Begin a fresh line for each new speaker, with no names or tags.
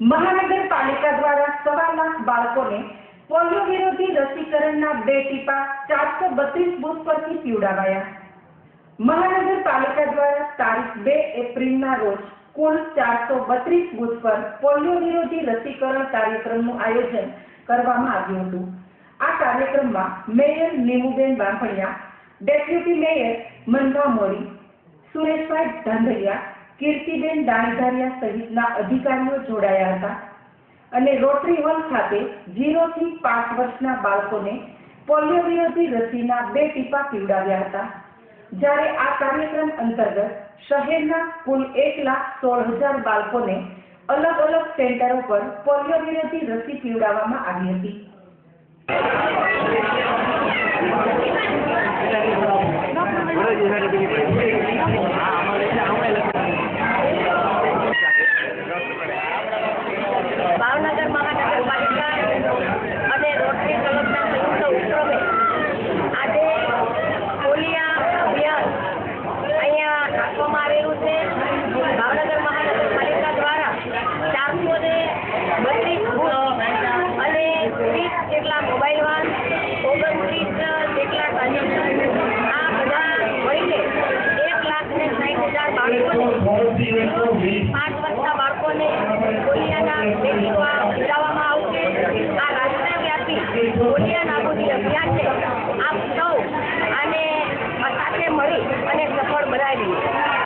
મહાનગરપાલિકા દ્વારા સવા લાખ બાળકોને પોલિયો વિરોધી રસીકરણના બે ટીપા ચારસો બત્રીસ બુથ પરથી પીવડાવાયા. મહાનગરપાલિકા દ્વારા તારીખ બે એપ્રિલના રોજ કુલ ચારસો બત્રીસ બુથ પર પોલિયો વિરોધી રસીકરણ કાર્યક્રમનું આયોજન કરવામાં આવ્યું હતું. આ કાર્યક્રમમાં mayor Nimuben Bambhaniya, deputy mayor Manbha Mori, Sureshbhai Dhandhaliya Kirtiben Danidhariya સહિતના અધિકારીઓ જોડાયા હતા અને રોટરી હોલ ખાતે ઝીરો થી પાંચ વર્ષના બાળકોને પોલિયો વિરોધી રસીના બે ટીપા પીવડાવ્યા હતા. જ્યારે આ કાર્યક્રમ અંતર્ગત શહેરના કુલ એક લાખ સોળ હજાર બાળકોને અલગ અલગ સેન્ટરો પર પોલિયો વિરોધી રસી પીવડાવવામાં આવી હતી.
પાંચ વર્ષના બાળકોને પોલિયાના બેટીઓમાં સમજાવવામાં આવશે. આ રાષ્ટ્રવ્યાપી પોલિયા નાબૂદી અભિયાન છે. આપ સૌ આને સાથે મળી અને સફળ બનાવી.